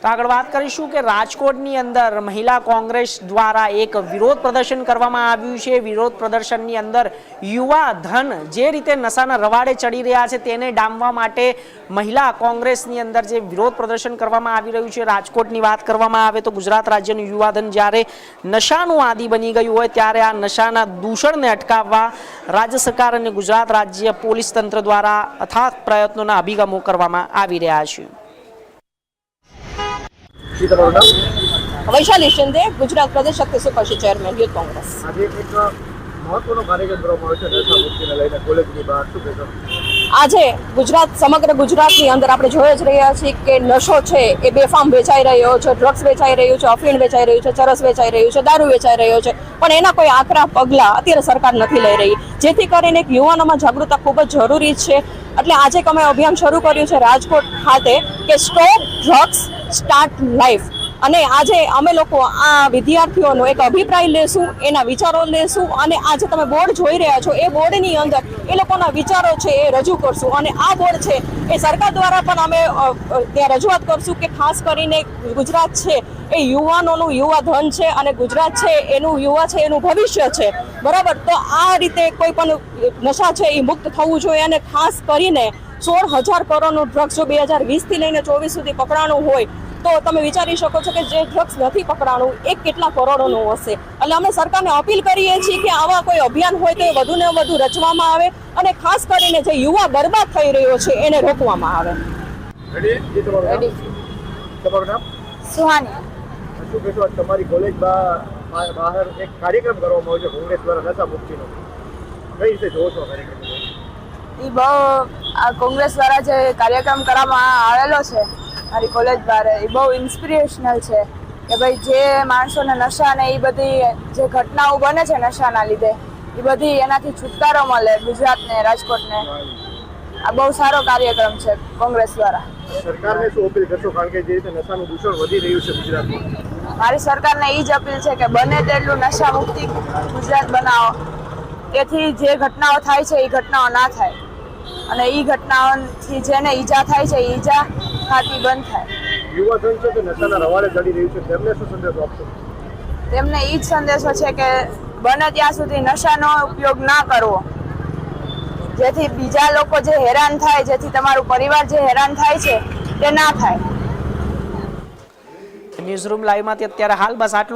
તો આગળ વાત કરીશું કે રાજકોટની અંદર મહિલા કોંગ્રેસ દ્વારા એક વિરોધ પ્રદર્શન કરવામાં આવ્યું છે. વિરોધ પ્રદર્શનની અંદર યુવા ધન જે રીતે નશાના રવાડે ચડી રહ્યા છે તેને ડામવા માટે મહિલા કોંગ્રેસની અંદર જે વિરોધ પ્રદર્શન કરવામાં આવી રહ્યું છે, રાજકોટની વાત કરવામાં આવે તો ગુજરાત રાજ્યનું યુવાધન જ્યારે નશાનું આદિ બની ગયું હોય ત્યારે આ નશાના દૂષણને અટકાવવા રાજ્ય સરકાર અને ગુજરાત રાજ્ય પોલીસ તંત્ર દ્વારા અથાગ પ્રયત્નોના અભિગમો કરવામાં આવી રહ્યા છે. જી તમારું નામ વૈશાલી શિંદે ગુજરાત પ્રદેશ શક્તિ સુપરશી ચેરમેન યુથ કોંગ્રેસ. આજે એક મહત્વનો કાર્યક્રમ કરવામાં આવ્યો છે નશા મુક્તિને લઈને કોલેજની બહાર. શું કહેશો? આજે ગુજરાત, સમગ્ર ગુજરાતની અંદર આપણે જોઈ જ રહ્યા છીએ કે નશો છે, એ બેફામ વેચાઈ રહ્યો છે ડ્રગ્સ વેચાઈ રહ્યું છે, અફીણ વેચાઈ રહ્યું છે, ચરસ વેચાઈ રહ્યું છે, દારૂ વેચાઈ રહ્યો છે. પણ એના કોઈ આકરા પગલાં અત્યારે સરકાર નથી લઈ રહી. જેથી કરીને એક યુવાનોમાં જાગૃતતા ખૂબ જ જરૂરી છે. એટલે આજે અમે અભિયાન શરૂ કર્યું છે રાજકોટ ખાતે કે સ્ટોપ ડ્રગ્સ સ્ટાર્ટ લાઈફ અને આજે અમે લોકો આ વિદ્યાર્થીઓનો એક અભિપ્રાય લેશું, એના વિચારો લેશું અને આજે તમે બોર્ડ જોઈ રહ્યા છો, એ બોર્ડની અંદર એ લોકોના વિચારો છે એ રજૂ કરશું. અને આ બોર્ડ છે એ સરકાર દ્વારા પણ અમે ત્યાં રજૂઆત કરશું કે ખાસ કરીને ગુજરાત છે એ યુવાનોનું યુવા ધન છે અને ગુજરાત છે એનું યુવા છે, એનું ભવિષ્ય છે. બરાબર? તો આ રીતે કોઈ પણ નશા છે એ મુક્ત થવું જોઈએ અને ખાસ કરીને સોળ હજાર કરોડનું ડ્રગ્સ જો બે હજાર વીસથી લઈને ચોવીસ સુધી પકડાણું હોય તો તમે વિચારી શકો છો કે જે ડ્રગ્સ નથી પકડાણું એ કેટલા કરોડોનું હશે. એટલે અમે સરકારને અપીલ કરીએ છીએ કે આવા કોઈ અભિયાન હોય તો એ વધુને વધુ રચવામાં આવે અને ખાસ કરીને જે યુવા બરબાદ થઈ રહ્યો છે એને રોકવામાં આવે. સુહાની. તમારી કોલેજ બહાર બહાર એક કાર્યક્રમ કરવામાં આવ્યો છે કોંગ્રેસ દ્વારા નશા મુક્તિનો. કઈ રીતે જોવો છો કાર્યક્રમ એ બહુ આ કોંગ્રેસ દ્વારા જે કાર્યક્રમ કરવામાં આવેલો છે મારી કોલેજ બહાર એ બહુ ઇન્સ્પિરેશનલ છે કે ભાઈ જે માણસોને નશા ને એ બધી જે ઘટનાઓ બને છે નશાના લીધે એ બધી એનાથી છુટકારો મળે ગુજરાતને રાજકોટને. આ બહુ સારો કાર્યક્રમ છે કોંગ્રેસ દ્વારા. સરકારને શું અપીલ કરશો? કારણ કે જે રીતે નશાનું દૂષણ વધી રહ્યું છે ગુજરાતમાં. મારી સરકારને એ જ અપીલ છે કે બને તેટલું નશા મુક્તિ ગુજરાત બનાવો. તેથી જે ઘટનાઓ થાય છે એ ઘટનાઓ ના થાય. અને એ ઘટનાઓથી જેને ઈજા થાય છે એ ઈજા થતી બંધ થાય. યુવા સંઘ છે નશાના રવાડે ચડી રહ્યું છે? તેમને શું સંદેશો આપશો? તેમને એ જ સંદેશો છે કે બને ત્યાં સુધી નશાનો ઉપયોગ ના કરવો. જેથી બીજા લોકો જે હેરાન થાય જેથી તમારું પરિવાર જે હેરાન થાય છે તે ના થાય. ન્યૂઝરૂમ લાઈવમાંથી અત્યારે હાલ બસ આટલું.